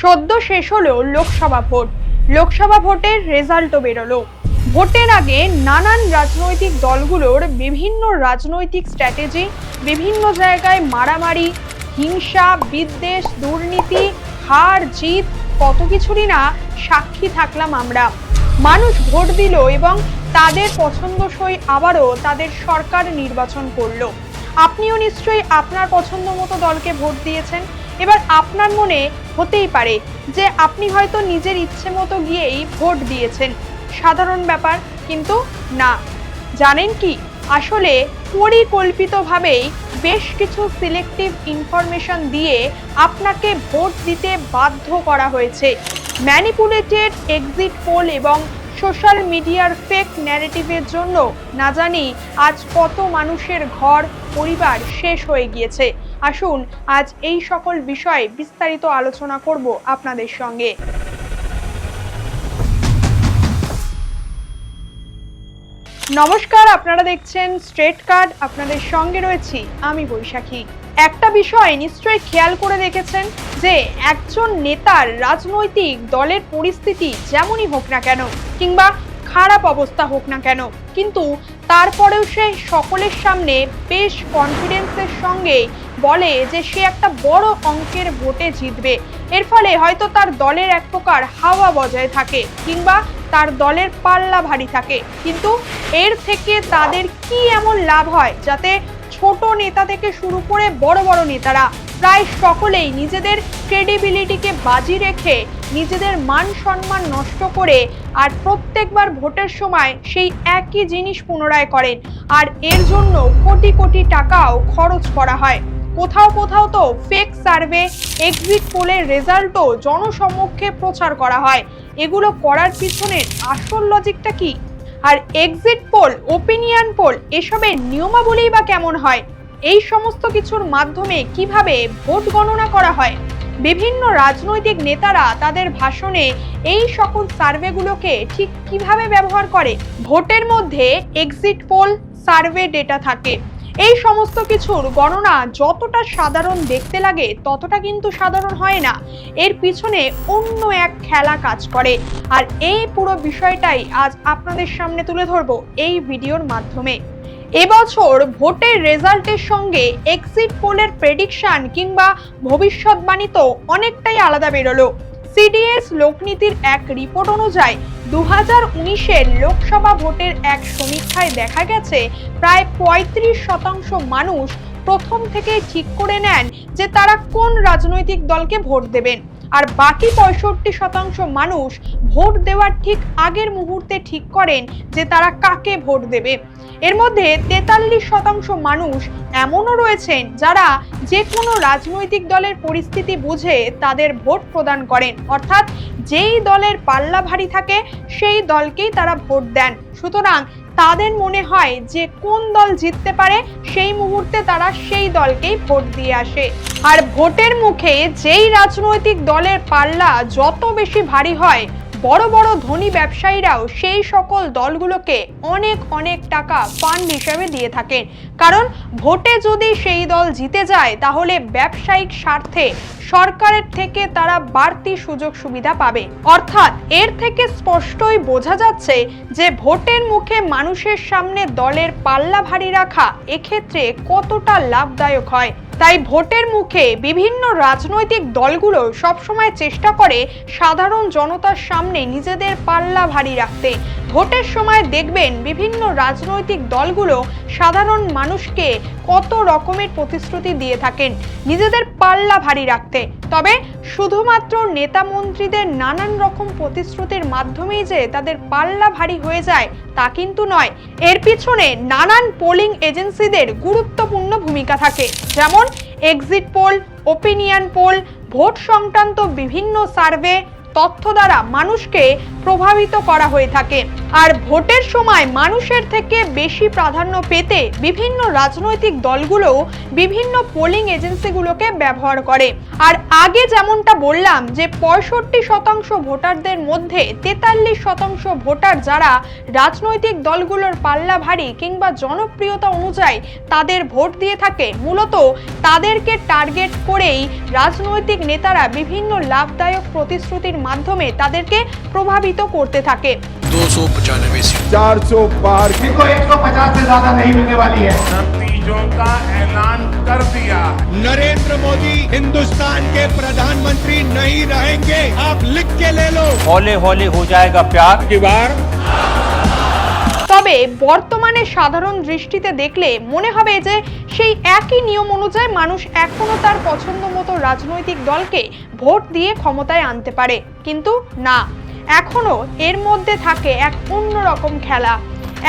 সদ্য শেষ হলো লোকসভা ভোট। লোকসভা ভোটের রেজাল্টও বেরোলো। ভোটের আগে নানান রাজনৈতিক দলগুলোর বিভিন্ন রাজনৈতিক স্ট্র্যাটেজি বিভিন্ন জায়গায় মারামারি, হিংসা, বিদ্বেষ, দুর্নীতি, হার, জিত, কত কিছুরই না সাক্ষী থাকলাম আমরা। মানুষ ভোট দিল এবং তাদের পছন্দসই আবারও তাদের সরকার নির্বাচন করল। আপনিও নিশ্চয়ই আপনার পছন্দ মতো দলকে ভোট দিয়েছেন। এবার আপনার মনে হতেই পারে যে আপনি হয়তো নিজের ইচ্ছে মতো গিয়েই ভোট দিয়েছেন। সাধারণ ব্যাপার কিন্তু না। জানেন কি? আসলে পরিকল্পিতভাবেই বেশ কিছু সিলেক্টিভ ইনফরমেশন দিয়ে আপনাকে ভোট দিতে বাধ্য করা হয়েছে। ম্যানিপুলেটেড এক্সিট পোল এবং সোশ্যাল মিডিয়ার ফেক ন্যারেটিভের জন্য, না জানি আজ কত মানুষের ঘর, পরিবার শেষ হয়ে গিয়েছে। আসুন, আজ এই সকল বিষয়ে বিস্তারিত আলোচনা করব আপনাদের সঙ্গে। নমস্কার, আপনারা দেখছেন স্ট্রেট কার্ড, আপনাদের সঙ্গে রয়েছি আমি বৈশাখী। একটা বিষয় নিশ্চয়ই খেয়াল করে দেখেছেন যে, একজন নেতার রাজনৈতিক দলের পরিস্থিতি যেমনই হোক না কেন, কিংবা খারাপ অবস্থা হোক না কেন, কিন্তু তারপরেও সে সকলের সামনে বেশ কনফিডেন্সের সঙ্গে বলে যে সে একটা বড় অঙ্কের ভোটে জিতবে। এর ফলে হয়তো তার দলের এক প্রকার হাওয়া বজায় থাকে কিংবা তার দলের পাল্লা ভারী থাকে। কিন্তু এর থেকে তাদের কি এমন লাভ হয় যাতে ছোট নেতা থেকে শুরু করে বড় বড় নেতারা প্রায় সকলেই নিজেদের ক্রেডিবিলিটিকে বাজি রেখে নিজেদের মান সম্মান নষ্ট করে আর প্রত্যেকবার ভোটের সময় সেই একই জিনিস পুনরায় করেন। আর এর জন্য কোটি কোটি টাকাও খরচ করা হয়। কোথাও কোথাও তো ফেক সার্ভে এক্সিট পোলের রেজাল্টও জনসমক্ষে প্রচার করা হয়। এগুলো করার পিছনের আসল লজিকটা কি? আর এক্সিট পোল ওপিনিয়ন পোল এসবের নিয়মাবলী বা কেমন হয়? এই সমস্ত কিছুর মাধ্যমে কীভাবে ভোট গণনা করা হয়? বিভিন্ন রাজনৈতিক নেতারা তাদের ভাষণে এই সকল সার্ভেগুলোকে ঠিক কীভাবে ব্যবহার করে? ভোটের মধ্যে এক্সিট পোল সার্ভে ডেটা থাকে। এই সমস্ত কিছুর গণনা যতটা সাধারণ দেখতে লাগে, ততটা কিন্তু সাধারণ হয় না। এর পিছনে অন্য এক খেলা কাজ করে। আর এই পুরো বিষয়টাই আজ আপনাদের সামনে তুলে ধরবো এই ভিডিওর মাধ্যমে। এবছর ভোটের রেজাল্টের সঙ্গে এক্সিট পোলের প্রেডিকশন কিংবা ভবিষ্যৎবাণী তো অনেকটাই আলাদা বেরোলো। সিডিএস লোকনীতির এক রিপোর্ট অনুযায়ী দু হাজার উনিশের লোকসভা ভোটের এক সমীক্ষায় দেখা গেছে, প্রায় পঁয়ত্রিশ শতাংশ মানুষ প্রথম থেকে ঠিক করে নেন যে তারা কোন রাজনৈতিক দলকে ভোট দেবেন। আর বাকি পঁয়ষট্টি শতাংশ মানুষ ভোট দেওয়ার ঠিক আগের মুহূর্তে ঠিক করেন যে তারা কাকে ভোট দেবে। এর মধ্যে তেতাল্লিশ শতাংশ মানুষ এমনও রয়েছেন যারা যে কোনো রাজনৈতিক দলের পরিস্থিতি বুঝে তাদের ভোট প্রদান করেন। অর্থাৎ যেই দলের পাল্লা ভারী থাকে, সেই দলকেই তারা ভোট দেন। সুতরাং তাদের মনে হয় যে কোন দল জিততে পারে, সেই মুহূর্তে তারা সেই দলকেই ভোট দিয়ে আসে। আর ভোটের মুখে যেই রাজনৈতিক দলের পাল্লা যত বেশি ভারী হয় বড় বড় ধনী ব্যবসায়ীরাও সেই সকল দলগুলোকে অনেক অনেক টাকা ফান্ড হিসাবে দিয়ে থাকেন। কারণ ভোটে যদি সেই দল জিতে যায়, তাহলে ব্যবসায়িক স্বার্থে সরকারের থেকে তারা বাড়তি সুযোগ সুবিধা পাবে। অর্থাৎ এর থেকে স্পষ্টই বোঝা যাচ্ছে যে ভোটের মুখে মানুষের সামনে দলের পাল্লা ভারী রাখা এক্ষেত্রে কতটা লাভদায়ক হয়। তাই ভোটের মুখে বিভিন্ন রাজনৈতিক দলগুলো সবসময় চেষ্টা করে সাধারণ জনতার সামনে নিজেদের পাল্লা ভারী রাখতে। ভোটের সময় দেখবেন বিভিন্ন রাজনৈতিক দলগুলো সাধারণ মানুষকে কত রকমের প্রতিশ্রুতি দিয়ে থাকেন। নিজেদের পাল্লা ভারী রাখতে। তবে শুধুমাত্র নেতা মন্ত্রীদের নানান রকম প্রতিশ্রুতির মাধ্যমেই যে তাদের পাল্লা ভারী হয়ে যায়, তা কিন্তু নয়। এর পিছনে নানান পোলিং এজেন্সিদের গুরুত্বপূর্ণ ভূমিকা থাকে। যেমন exit poll, opinion poll, vote সংক্রান্ত বিভিন্ন সার্ভে তথ্য দ্বারা মানুষকে প্রভাবিত করা হয়ে থাকে। আর ভোটের সময় মানুষের থেকে বেশি প্রাধান্য পেতে বিভিন্ন রাজনৈতিক দলগুলো বিভিন্ন পোলিং এজেন্সিগুলোকে ব্যবহার করে। আর আগে যেমনটা বললাম যে পঁয়ষট্টি শতাংশ ভোটারদের মধ্যে তেতাল্লিশ শতাংশ ভোটার যারা রাজনৈতিক দলগুলোর পাল্লা ভারী কিংবা জনপ্রিয়তা অনুযায়ী তাদের ভোট দিয়ে থাকে, মূলত তাদেরকে টার্গেট করেই রাজনৈতিক নেতারা বিভিন্ন লাভদায়ক প্রতিশ্রুতির মাধ্যমে তাদেরকে প্রভাবিত করতে থাকে दो सौ पचानवे सीट चार सौ पार इनको 150 से ज्यादा नहीं मिलने वाली है नतीजों का ऐलान कर दिया है नरेंद्र मोदी हिंदुस्तान के प्रधानमंत्री नहीं रहेंगे आप लिख के ले लो हौले हौले हो जाएगा प्यार की बार তবে বর্তমানে সাধারণ দৃষ্টিতে দেখলে মনে হবে যে সেই একই নিয়ম অনুযায়ী মানুষ এখনও তার পছন্দ মতো রাজনৈতিক দলকে ভোট দিয়ে ক্ষমতায় আনতে পারে। কিন্তু না এখনও এর মধ্যে থাকে এক অন্যরকম খেলা।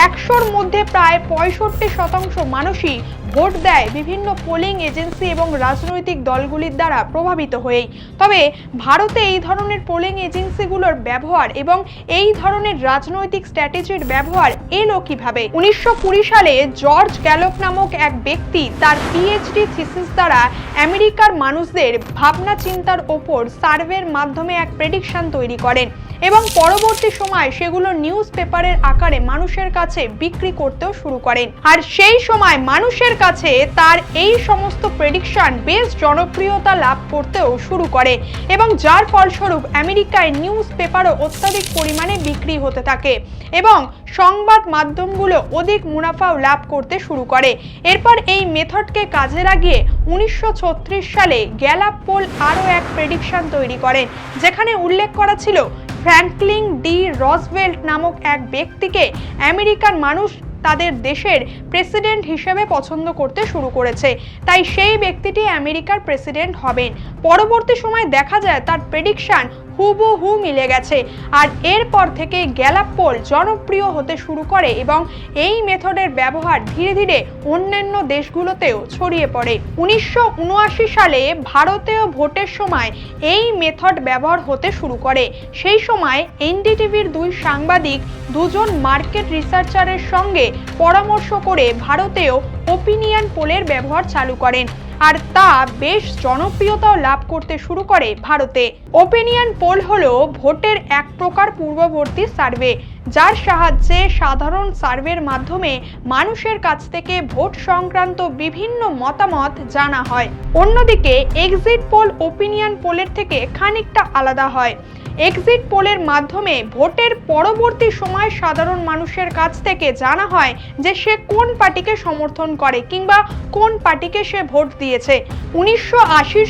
একশোর মধ্যে প্রায় পঁয়ষট্টি শতাংশ মানুষই ভোট দেয় বিভিন্ন পোলিং এজেন্সি এবং রাজনৈতিক দলগুলির দ্বারা প্রভাবিত হয়েই। তবে ভারতে এই ধরনের পোলিং এজেন্সিগুলোর ব্যবহার এবং এই ধরনের রাজনৈতিক স্ট্র্যাটেজির ব্যবহার এলো কীভাবে? উনিশশো সালে জর্জ গ্যালক নামক এক ব্যক্তি তার পিএইচডি থিসিস দ্বারা আমেরিকার মানুষদের ভাবনা চিন্তার ওপর সার্ভের মাধ্যমে এক প্রেডিকশন তৈরি করেন। এবং পরবর্তী সময় সেগুলো নিউজ পেপারের আকারে মানুষের কাছে বিক্রি করতেও শুরু করেন। আর সেই সময় মানুষের কাছে তার এই সমস্ত প্রেডিকশন বেশ জনপ্রিয়তা লাভ করতেও শুরু করে এবং যার ফলস্বরূপ আমেরিকায় নিউজ পেপারও অত্যাধিক পরিমাণে বিক্রি হতে থাকে এবং সংবাদ মাধ্যমগুলো অধিক মুনাফাও লাভ করতে শুরু করে। এরপর এই মেথডকে কাজে লাগিয়ে উনিশশো ছত্রিশ সালে গ্যালাপ পোল আরও এক প্রেডিকশন তৈরি করেন, যেখানে উল্লেখ করা ছিল ফ্র্যাঙ্কলিন ডি রসভেল্ট নামক এক ব্যক্তিকে আমেরিকান মানুষ তাদের দেশের প্রেসিডেন্ট হিসেবে পছন্দ করতে শুরু করেছে। তাই সেই ব্যক্তিটি আমেরিকার প্রেসিডেন্ট হবেন। পরবর্তী সময় দেখা যায় তার প্রেডিকশন হুবহু মিলে গেছে। আর এরপর থেকে গ্যালাপ পোল জনপ্রিয় হতে শুরু করে এবং এই মেথডের ব্যবহার ধীরে ধীরে অন্যান্য দেশগুলোতেও ছড়িয়ে পড়ে। উনিশশো সালে ভারতেও ভোটের সময় এই মেথড ব্যবহার হতে শুরু করে। সেই সময় এনডিটিভির দুই সাংবাদিক দুজন মার্কেট রিসার্চারের সঙ্গে পরামর্শ করে ভারতেও ওপিনিয়ন পোলের ব্যবহার চালু করেন। আর তা বেশ জনপ্রিয়তাও লাভ করতে শুরু করে ভারতে। ওপিনিয়ন পোল হলো ভোটের এক প্রকার পূর্ববর্তী সার্ভে, যার সাহায্যে সাধারণ সার্ভের মাধ্যমে মানুষের কাছ থেকে ভোট সংক্রান্ত বিভিন্ন মতামত জানা হয়। অন্যদিকে এক্সিট পোল ওপিনিয়ন পোলের থেকে খানিকটা আলাদা হয়। এক্সিট পোলের মাধ্যমে ভোটের পরবর্তী সময় সাধারণ মানুষের কাছ থেকে জানা হয় যে সে কোন পার্টিকে সমর্থন করে কিংবা কোন পার্টিকে সে ভোট দিয়েছে। উনিশশো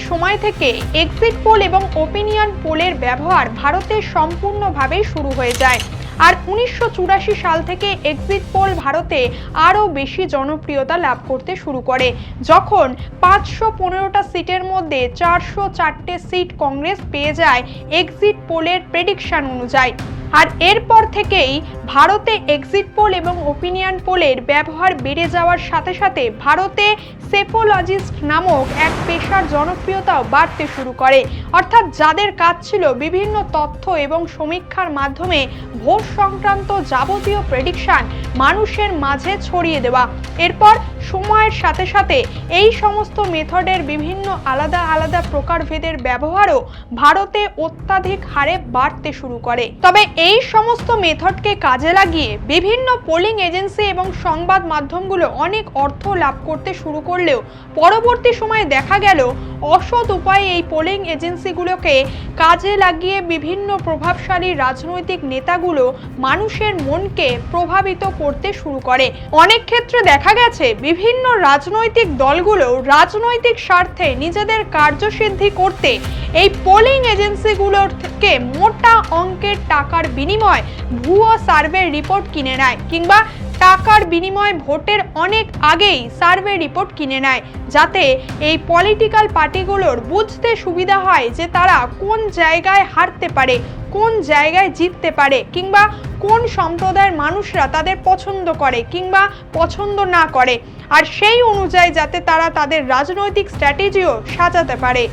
সময় থেকে এক্সিট পোল এবং ওপিনিয়ন পোলের ব্যবহার ভারতে সম্পূর্ণভাবেই শুরু হয়ে যায়। আর উনিশশো চুরাশি সাল থেকে এক্সিট পোল ভারতে আরও বেশি জনপ্রিয়তা লাভ করতে শুরু করে, যখন পাঁচশো পনেরোটা সিটের মধ্যে চারশো চারটে সিট কংগ্রেস পেয়ে যায় এক্সিট পোলের প্রেডিকশন অনুযায়ী। আর এরপর থেকেই ভারতে এক্সিট পোল এবং ওপিনিয়ন পোলের ব্যবহার বেড়ে যাওয়ার সাথে সাথে ভারতে সেফোলজিস্ট নামক এক পেশার জনপ্রিয়তাও বাড়তে শুরু করে। অর্থাৎ যাদের কাজ ছিল বিভিন্ন তথ্য এবং সমীক্ষার মাধ্যমে ভোট সংক্রান্ত যাবতীয় প্রেডিকশন মানুষের মাঝে ছড়িয়ে দেওয়া। এরপর সময়ের সাথে সাথে এই সমস্ত মেথডের বিভিন্ন আলাদা আলাদা প্রকারভেদের ব্যবহারও ভারতে অত্যাধিক হারে বাড়তে শুরু করে। তবে এই সমস্ত মেথডকে কাজে লাগিয়ে বিভিন্ন পোলিং এজেন্সি এবং সংবাদ মাধ্যমগুলো অনেক অর্থ লাভ করতে শুরু করলেও পরবর্তী সময়ে দেখা গেল অসৎ উপায়ে এই পোলিং এজেন্সিগুলোকে কাজে লাগিয়ে বিভিন্ন প্রভাবশালী রাজনৈতিক নেতাগুলো মানুষের মনকে প্রভাবিত করতে শুরু করে। অনেক ক্ষেত্রে দেখা গেছে বিভিন্ন রাজনৈতিক দলগুলো রাজনৈতিক স্বার্থে নিজেদের কার্যসিদ্ধি করতে এই পোলিং এজেন্সিগুলোর থেকে মোটা অঙ্কের টাকার বিনিময় ভুয়ো সার্ভে রিপোর্ট কিনে নেয়, কিংবা টাকার বিনিময়ে ভোটের অনেক আগেই সার্ভে রিপোর্ট কিনে নেয়, যাতে এই পলিটিক্যাল পার্টিগুলোর বুঝতে সুবিধা হয় যে তারা কোন জায়গায় হারতে পারে, কোন জায়গায় জিততে পারে, কিংবা কোন সম্প্রদায়ের মানুষরা তাদের পছন্দ করে কিংবা পছন্দ না করে। আর সেই অনুযায়ী যাতে তারা তাদের রাজনৈতিক স্ট্র্যাটেজিও সাজাতে পারে।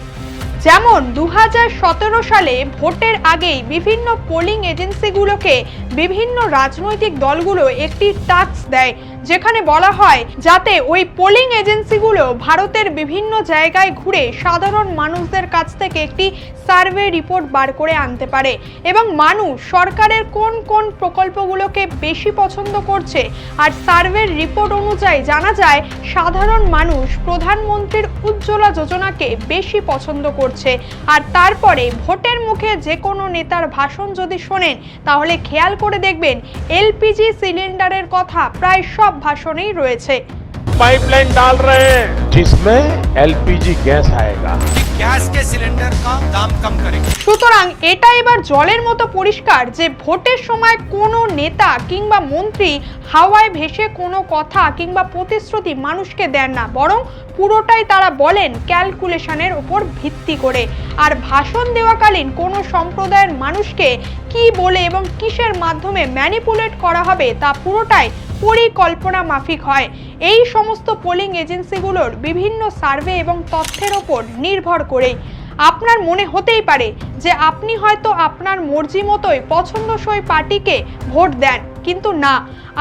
যেমন দু হাজার সতেরো সালে ভোটের আগেই বিভিন্ন পোলিং এজেন্সিগুলোকে বিভিন্ন রাজনৈতিক দলগুলো একটি টাস্ক দেয়। যেখানে বলা হয় যাতে ওই পোলিং এজেন্সিগুলো ভারতের বিভিন্ন জায়গায় ঘুরে সাধারণ মানুষদের কাছ থেকে একটি সার্ভে রিপোর্ট বার করে আনতে পারে এবং মানুষ সরকারের কোন কোন প্রকল্পগুলোকে বেশি পছন্দ করছে আর সার্ভের রিপোর্ট অনুযায়ী জানা যায় সাধারণ মানুষ প্রধানমন্ত্রীর উজ্জ্বলা যোজনাকে বেশি পছন্দ করছে। আর তারপরে ভোটের মুখে যে কোনো নেতার ভাষণ যদি শোনেন, তাহলে খেয়াল করে দেখবেন এলপিজি সিলিন্ডারের কথা প্রায় সব ভাষণেই রয়েছে पाइपलाइन डाल रहे हैं जिसमें एलपीजी गैस आएगा गैस के सिलेंडर का दाम कम करेंगे সুতরাং এটা এবার জলের মতো পরিষ্কার যে ভোটের সময় কোনো নেতা কিংবা মন্ত্রী হাওয়ায় ভেসে কোনো কথা কিংবা প্রতিশ্রুতি মানুষকে দেন না বরং পুরোটাই তারা বলেন ক্যালকুলেশনের উপর ভিত্তি করে আর ভাষণ দেওয়াকালীন কোনো সম্প্রদায়ের মানুষকে কি বলে এবং কিসের মাধ্যমে ম্যানিপুলেট করা হবে তা পুরোটাই পরিকল্পনা মাফিক হয়। এই সমস্ত পোলিং এজেন্সিগুলোর বিভিন্ন সার্ভে এবং তথ্যের ওপর নির্ভর করে আপনার মনে হতেই পারে যে আপনি হয়তো আপনার মর্জি মতোই পছন্দসই পার্টিকে ভোট দেন, কিন্তু না।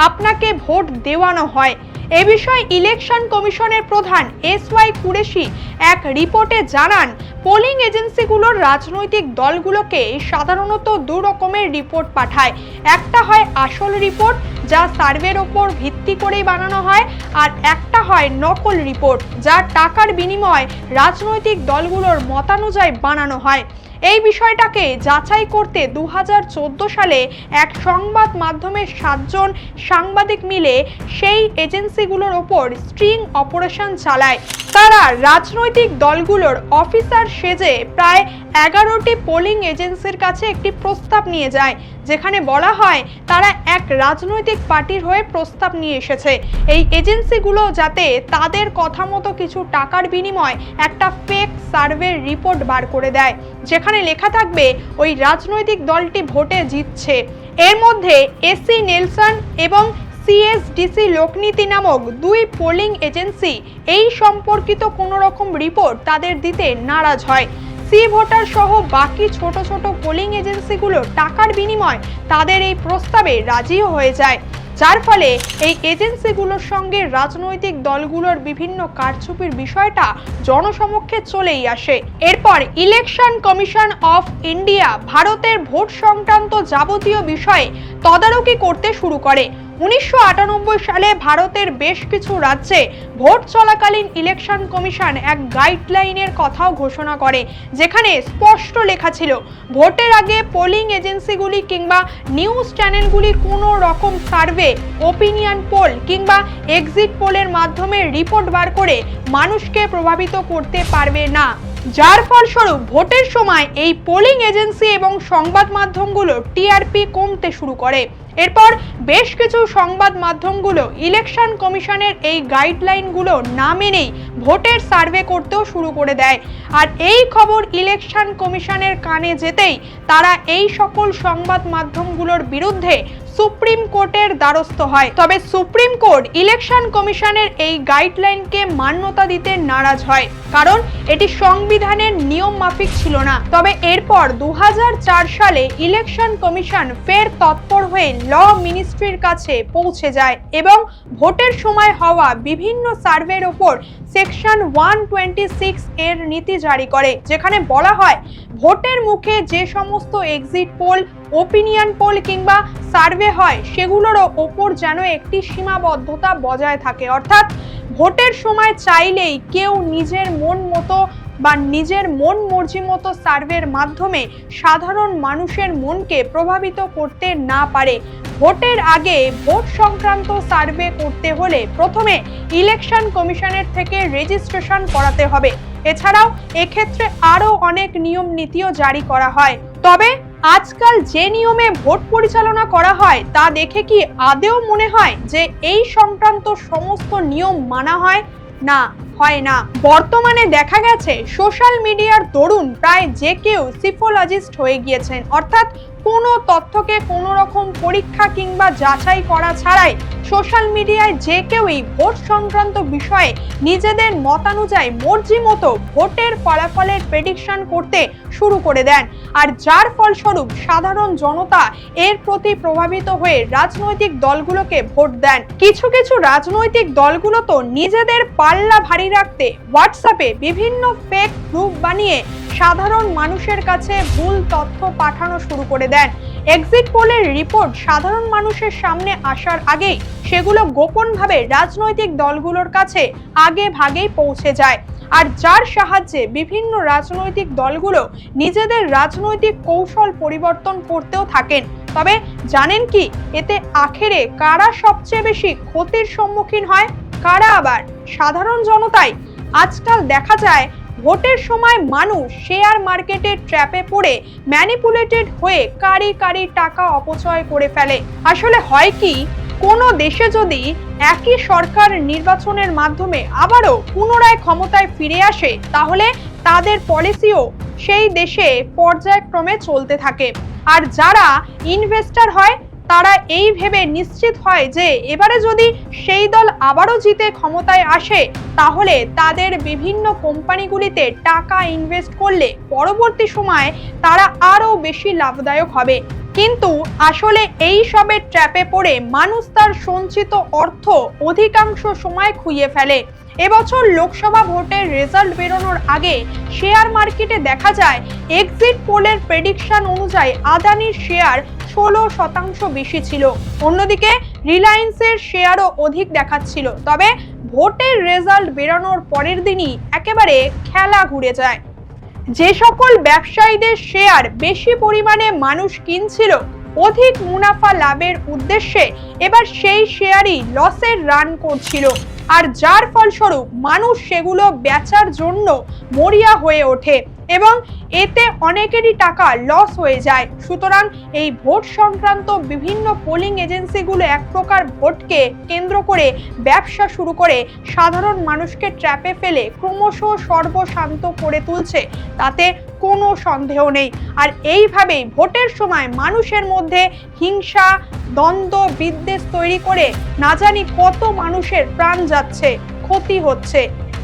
আপনাকে ভোট দেওয়ানো হয়। এ বিষয়ে ইলেকশন কমিশনের প্রধান এস ওয়াই কুরেশি এক রিপোর্টে জানান, পোলিং এজেন্সিগুলোর রাজনৈতিক দলগুলোকে সাধারণত দু রকমের রিপোর্ট পাঠায়। একটা হয় আসল রিপোর্ট, যা সার্ভের ওপর ভিত্তি করেই বানানো হয়, আর একটা হয় নকল রিপোর্ট, যা টাকার বিনিময়ে রাজনৈতিক দলগুলোর মতানুযায়ী বানানো হয়। এই বিষয়টাকে যাচাই করতে দু হাজার চোদ্দ সালে এক সংবাদ মাধ্যমের সাতজন সাংবাদিক মিলে সেই এজেন্সিগুলোর ওপর স্ট্রিং অপারেশন চালায়। তারা রাজনৈতিক দলগুলোর অফিসার সেজে প্রায় এগারোটি পোলিং এজেন্সির কাছে একটি প্রস্তাব নিয়ে যায়। যেখানে বলা হয় তারা এক রাজনৈতিক পার্টির হয়ে প্রস্তাব নিয়ে এসেছে। এই এজেন্সিগুলো যাতে তাদের কথা মতো কিছু টাকার বিনিময়ে একটা ফেক সার্ভের রিপোর্ট বার করে দেয়, যেখানে লেখা থাকবে, ওই রাজনৈতিক দলটি ভোটে জিতছে। এর মধ্যে এসি নেলসন এবং সিএসডিসি লোকনীতি নামক দুই পোলিং এজেন্সি এই সম্পর্কিত কোনো রকম রিপোর্ট তাদের দিতে নারাজ হয়। সি ভোটার সহ বাকি ছোট ছোট পোলিং এজেন্সিগুলো টাকার বিনিময় তাদের এই প্রস্তাবে রাজিও হয়ে যায়। যার ফলে এই এজেন্সিগুলোর সঙ্গে রাজনৈতিক দলগুলোর বিভিন্ন কারচুপির বিষয়টা জনসমক্ষে চলেই আসে। এরপর ইলেকশন কমিশন অফ ইন্ডিয়া ভারতের ভোট সংক্রান্ত যাবতীয় বিষয়ে তদারকি করতে শুরু করে। উনিশশো আটানব্বই সালে ভারতের বেশ কিছু রাজ্যে ভোট চলাকালীন ইলেকশন কমিশন এক গাইডলাইনের কথাও ঘোষণা করে, যেখানে স্পষ্ট লেখা ছিল, ভোটের আগে পোলিং এজেন্সিগুলি কিংবা নিউজ চ্যানেলগুলি কোনো রকম সার্ভে, ওপিনিয়ন পোল কিংবা এক্সিট পোলের মাধ্যমে রিপোর্ট বার করে মানুষকে প্রভাবিত করতে পারবে না। যার ফলস্বরূপ ভোটের সময় এই পোলিং এজেন্সি এবং সংবাদ মাধ্যমগুলো টিআরপি কমতে শুরু করে। এরপর বেশ কিছু সংবাদ মাধ্যমগুলো ইলেকশন কমিশনের এই গাইডলাইনগুলো না মেনেই ভোটের সার্ভে করতেও শুরু করে দেয়। আর এই খবর ইলেকশন কমিশনের কানে যেতেই তারা এই সকল সংবাদ মাধ্যমগুলোর বিরুদ্ধে সুপ্রিম কোর্টের দ্বারস্থ হয়। তবে সুপ্রিম কোর্ট ইলেকশন কমিশনের এই গাইডলাইনকে মান্যতা দিতে নারাজ হয়। কারণ এটি সংবিধানের নিয়ম মাফিক ছিল না। তবে এরপর দু হাজার চার সালে ইলেকশন কমিশন ফের তৎপর হয়ে ল মিনিস্ট্রির কাছে পৌঁছে যায় এবং ভোটের সময় হওয়া বিভিন্ন সার্ভের ওপর সেকশন ওয়ানের নীতি জারি করে, যেখানে বলা হয়, ভোটের মুখে যে সমস্ত এক্সিট পোল ওপিনিয়ন পোল কিংবা সার্ভে হয়, সেগুলোরও ওপর যেন একটি সীমাবদ্ধতা বজায় থাকে। অর্থাৎ ভোটের সময় চাইলেই কেউ নিজের মন মতো বা নিজের মন মর্জি মতো সার্ভের মাধ্যমে সাধারণ মানুষের মনকে প্রভাবিত করতে না পারে। ভোটের আগে ভোট সংক্রান্ত সার্ভে করতে হলে প্রথমে ইলেকশন কমিশনের থেকে রেজিস্ট্রেশন করাতে হবে। এছাড়াও এক্ষেত্রে আরও অনেক নিয়ম নীতিও জারি করা হয়। তবে আজকাল যে নিয়মে ভোট পরিচালনা করা হয়, তা দেখে কি আদেও মনে হয় যে এই সংক্রান্ত সমস্ত নিয়ম মানা হয়? না হয় না। বর্তমানে দেখা গেছে সোশ্যাল মিডিয়ার দরুন প্রায় যে কেউ সিফোলজিস্ট হয়ে গিয়েছেন। অর্থাৎ কোনো তথ্যকে কোনো রকম পরীক্ষা কিংবা যাচাই করা ছাড়াই সোশ্যাল মিডিয়ায় যে কেউই ভোট সংক্রান্ত বিষয়ে নিজেদের মতানুযায়ী মর্জি মতো ভোটের ফলাফলের প্রেডিকশন করতে শুরু করে দেন। আর যার ফলস্বরূপ সাধারণ জনতা এর প্রতি প্রভাবিত হয়ে রাজনৈতিক দলগুলোকে ভোট দেন। কিছু কিছু রাজনৈতিক দলগুলো তো নিজেদের পাল্লা ভারী রাখতে হোয়াটসঅ্যাপে বিভিন্ন ফেক গ্রুপ বানিয়ে সাধারণ মানুষের কাছে ভুল তথ্য পাঠানো শুরু করে দেন। এক্সিট পোলের রিপোর্ট সাধারণ মানুষের সামনে আসার আগেই সেগুলো গোপনভাবে রাজনৈতিক দলগুলোর কাছে আগে ভাগেই পৌঁছে যায়। আর যার সাহায্যে বিভিন্ন রাজনৈতিক দলগুলো নিজেদের রাজনৈতিক কৌশল পরিবর্তন করতেও থাকেন। তবে জানেন কি, এতে আখেরে কারা সবচেয়ে বেশি ক্ষতির সম্মুখীন হয়? কারা আবার? সাধারণ জনতাই। আজকাল দেখা যায়, ভোটের সময় মানুষ শেয়ার মার্কেটের ট্র্যাপে পড়ে ম্যানিপুলেটেড হয়ে কারি কারি টাকা অপচয় করে ফেলে। আসলে হয় কি, কোনো দেশে যদি একই সরকার নির্বাচনের মাধ্যমে আবারও পুনরায় ক্ষমতায় ফিরে আসে, তাহলে তাদের পলিসিও সেই দেশে পর্যায়ক্রমে চলতে থাকে। আর যারা ইনভেস্টার হয় তারা এই ভেবে নিশ্চিত হয় যে এবারে যদি সেই দল আবারও জিতে ক্ষমতায় আসে, তাহলে তাদের বিভিন্ন কোম্পানিগুলিতে টাকা ইনভেস্ট করলে পরবর্তী সময়ে তারা আরও বেশি লাভদায়ক হবে। কিন্তু আসলে এই সবের ট্র্যাপে পড়ে মানুষ তার সঞ্চিত অর্থ অধিকাংশ সময় খুইয়ে ফেলে। এবছর লোকসভা ভোটের রেজাল্ট বেরোনোর আগে শেয়ার মার্কেটে দেখা যায় এক্সিট পোলের প্রেডিকশন অনুযায়ী আদানির শেয়ার ষোলো শতাংশ বেশি ছিল। অন্যদিকে রিলায়েন্সের শেয়ারও অধিক দেখাচ্ছিল। তবে ভোটের রেজাল্ট বেরোনোর পরের দিনই একেবারে খেলা ঘুরে যায়। যে সকল ব্যবসায়ীদের শেয়ার বেশি পরিমাণে মানুষ কিনছিল অধিক মুনাফা লাভের উদ্দেশ্যে এবার সেই শেয়ারই লসের রান করছিল। আর যার ফলস্বরূপ মানুষ সেগুলো বেচার জন্য মরিয়া হয়ে ওঠে। এবং এতে অনেকেরই টাকা লস হয়ে যায়। সুতরাং এই ভোট সংক্রান্ত বিভিন্ন পোলিং এজেন্সিগুলো এক প্রকার ভোটকে কেন্দ্র করে ব্যবসা শুরু করে সাধারণ মানুষকে ট্র্যাপে ফেলে ক্রমশ সর্বশান্ত করে তুলছে। তাতে কোনো সন্দেহ নেই। আর এইভাবেই ভোটের সময় মানুষের মধ্যে হিংসা, দ্বন্দ্ব, বিদ্বেষ তৈরি করে না জানি কত মানুষের প্রাণ যাচ্ছে, ক্ষতি হচ্ছে।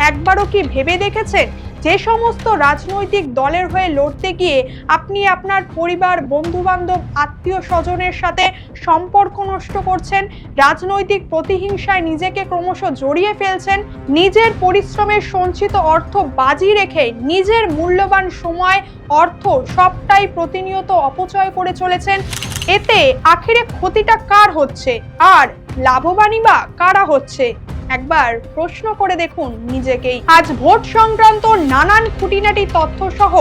একবারও কি ভেবে দেখেছেন? যে সমস্ত রাজনৈতিক দলের হয়ে লড়তে গিয়ে আপনি আপনার পরিবার বন্ধু বান্ধব আত্মীয় স্বজনের সাথে সম্পর্ক নষ্ট করছেন, রাজনৈতিক প্রতিহিংসায় নিজেকে ক্রমশ জড়িয়ে ফেলছেন, নিজের পরিশ্রমের সঞ্চিত অর্থ বাজি রেখে নিজের মূল্যবান সময়, অর্থ সবটাই প্রতিনিয়ত অপচয় করে চলেছেন, এতে আখেরে ক্ষতিটা কার হচ্ছে? আর লাভবানই বা কারা হচ্ছে? একবার প্রশ্ন করে দেখুন নিজেকেই। আজ ভোট সংক্রান্ত নানান খুঁটিনাটি তথ্য সহ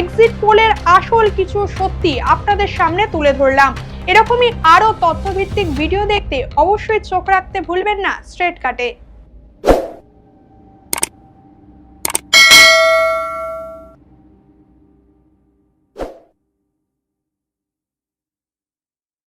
এক্সিট পোলের আসল কিছু সত্যি আপনাদের সামনে তুলে ধরলাম। এরকমই আরও তথ্যভিত্তিক ভিডিও দেখতে অবশ্যই চোখ রাখতে ভুলবেন না স্ট্রেট কাটে